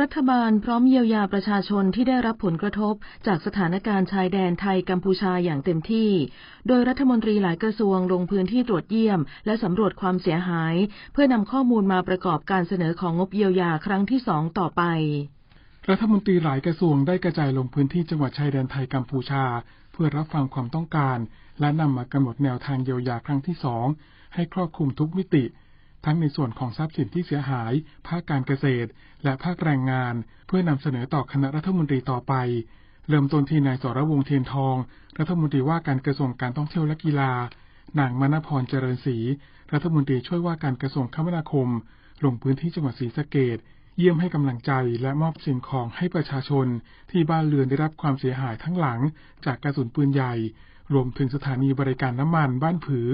รัฐบาลพร้อมเยียวยาประชาชนที่ได้รับผลกระทบจากสถานการณ์ชายแดนไทยกัมพูชาอย่างเต็มที่ โดยรัฐมนตรีหลายกระทรวงลงพื้นที่ตรวจเยี่ยม และสำรวจความเสียหาย เพื่อนำข้อมูลมาประกอบการเสนอของงบเยียวยาครั้งที่สองต่อไป รัฐมนตรีหลายกระทรวงได้กระจายลงพื้นที่จังหวัดชายแดนไทยกัมพูชา เพื่อรับฟังความต้องการ และนำมากำหนดแนวทางเยียวยาครั้งที่สองให้ครอบคลุมทุกมิติ ทั้งในส่วนของทรัพย์สินที่เสียหาย ภาคการเกษตร และภาคแรงงาน เพื่อนำเสนอต่อคณะรัฐมนตรีต่อไปเริ่มต้นที่นายสรวงเทียนทอง รัฐมนตรีว่าการกระทรวงการท่องเที่ยวและกีฬา นางมณพรเจริญศรี รัฐมนตรีช่วยว่าการกระทรวงคมนาคม ลงพื้นที่จังหวัดศรีสะเกษเยี่ยมให้กำลังใจและมอบสิ่งของให้ประชาชน ที่บ้านเรือนได้รับความเสียหายทั้งหลัง จากกระสุนปืนใหญ่ รวมถึงสถานีบริการน้ำมันบ้านผือ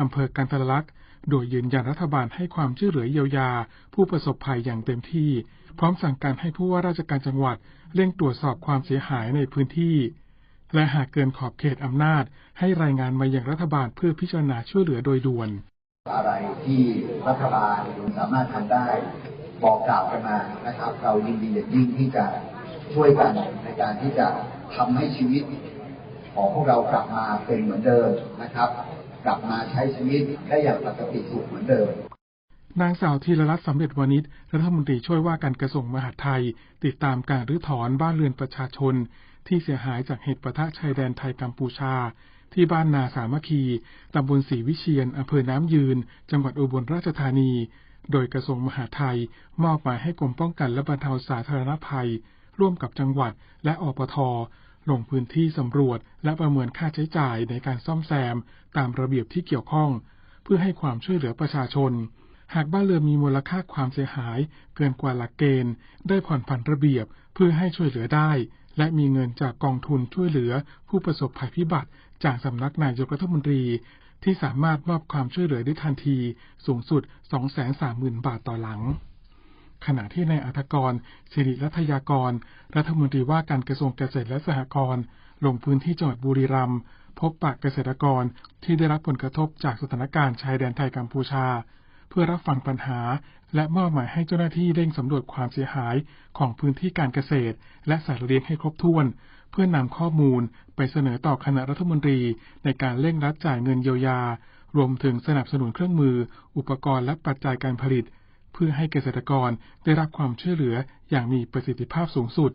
อำเภอกันทรลักษณ์ โดยยืนยันรัฐบาลให้ความช่วยเหลือเยียวยา ผู้ประสบภัยอย่างเต็มที่ พร้อมสั่งการให้ผู้ว่าราชการจังหวัดเร่งตรวจสอบความเสียหายในพื้นที่ และหากเกินขอบเขตอำนาจ ให้รายงานมายังรัฐบาลเพื่อพิจารณาช่วยเหลือโดยด่วน อะไรที่รัฐบาลสามารถทำได้บอกกล่าวกันมานะครับ เรายินดีอย่างยิ่งที่จะช่วยกันในการที่จะทำให้ชีวิตของพวกเรากลับมาเป็นเหมือนเดิมนะครับ กลับมาใช้ชีวิตได้อย่างปกติสุขเหมือนเดิมนางสาวธีรรัตน์สำเร็จวณิชรัฐมนตรีช่วยว่าการกระทรวงมหาดไทย ติดตามการรื้อถอนบ้านเรือนประชาชน ที่เสียหายจากเหตุปะทะชายแดนไทยกัมพูชา ที่บ้านนาสามัคคีตำบลศรีวิเชียนอำเภอน้ำยืน จังหวัดอุบลราชธานี โดยกระทรวงมหาดไทย มอบหมายให้กรมป้องกันและบรรเทาสาธารณภัย ร่วมกับจังหวัดและอปท ลงพื้นที่สำรวจและประเมินค่าใช้จ่ายในการซ่อมแซม ตามระเบียบที่เกี่ยวข้อง เพื่อให้ความช่วยเหลือประชาชน หากบ้านเรือนมีมูลค่าความเสียหาย เกินกว่าหลักเกณฑ์ ได้ผ่อนผันระเบียบเพื่อให้ช่วยเหลือได้ และมีเงินจากกองทุนช่วยเหลือ ผู้ประสบภัยพิบัติ จากสำนักนายกรัฐมนตรี ที่สามารถมอบความช่วยเหลือได้ทันที สูงสุด 230,000 บาทต่อหลัง ขณะที่นายอัธกรสิริรัตยากร รัฐมนตรีว่าการกระทรวงเกษตรและสหกรณ์ลงพื้นที่จังหวัดบุรีรัมย์พบปะเกษตรกรที่ได้รับผลกระทบจากสถานการณ์ชายแดนไทยกัมพูชา เพื่อรับฟังปัญหา และมอบหมายให้เจ้าหน้าที่เร่งสำรวจความเสียหายของพื้นที่การเกษตร และสัตว์เลี้ยงให้ครบถ้วน เพื่อนำข้อมูลไปเสนอต่อคณะรัฐมนตรี ในการเร่งรัดจ่ายเงินเยียวยา รวมถึงสนับสนุนเครื่องมือ อุปกรณ์และปัจจัยการผลิต เพื่อให้เกษตรกรได้รับความช่วยเหลืออย่างมีประสิทธิภาพสูงสุด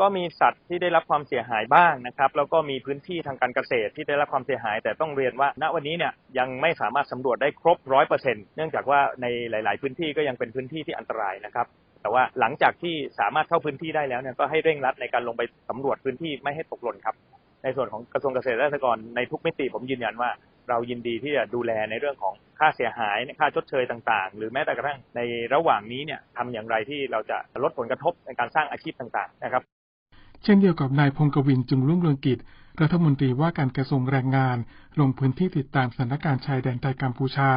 ก็มีสัตว์ที่ได้รับความเสียหายบ้างนะครับ แล้วก็มีพื้นที่ทางการเกษตรที่ได้รับความเสียหาย แต่ต้องเรียนว่า ณวันนี้เนี่ยยังไม่สามารถสำรวจได้ครบร้อยเปอร์เซ็นต์เนื่องจากว่าในหลาย ๆ พื้นที่ก็ยังเป็นพื้นที่ที่อันตรายนะครับแต่ว่าหลังจากที่สามารถเข้าพื้นที่ได้แล้วเนี่ยก็ให้เร่งรัดในการลงไปสำรวจพื้นที่ไม่ให้ตกหล่นครับ ในส่วนของกระทรวงเกษตรและสหกรณ์ในทุกมิติผมยืนยันว่าเรายินดีที่จะดูแลในเรื่องของค่าเสียหายค่าชดเชยต่างๆ หรือแม้แต่กระทั่งในระหว่างนี้เนี่ยทำอย่างไรที่เราจะลดผลกระทบในการสร้างอาชีพต่างๆนะครับ เช่นเดียวกับนายพงกวินจึงรุ่งเรืองกิจรัฐมนตรีว่าการกระทรวงแรงงาน ลงพื้นที่ติดตามสถานการณ์ชายแดนไทยกัมพูชา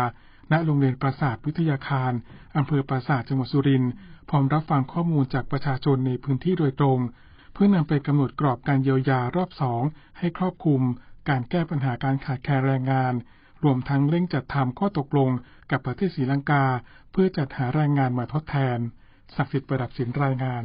ณ โรงเรียนปราสาทวิทยาคารอำเภอปราสาทจังหวัดสุรินทร์พร้อมรับฟังข้อมูลจากประชาชนในพื้นที่โดยตรง เพื่อนำไปกำหนดกรอบการเยียวยารอบสองให้ครอบคลุม การแก้ปัญหาการขาดแคลนแรงงาน รวมทั้งเร่งจัดทำข้อตกลงกับประเทศศรีลังกา เพื่อจัดหาแรงงานมาทดแทน ศักดิ์สิทธิ์ประดับสินรายงาน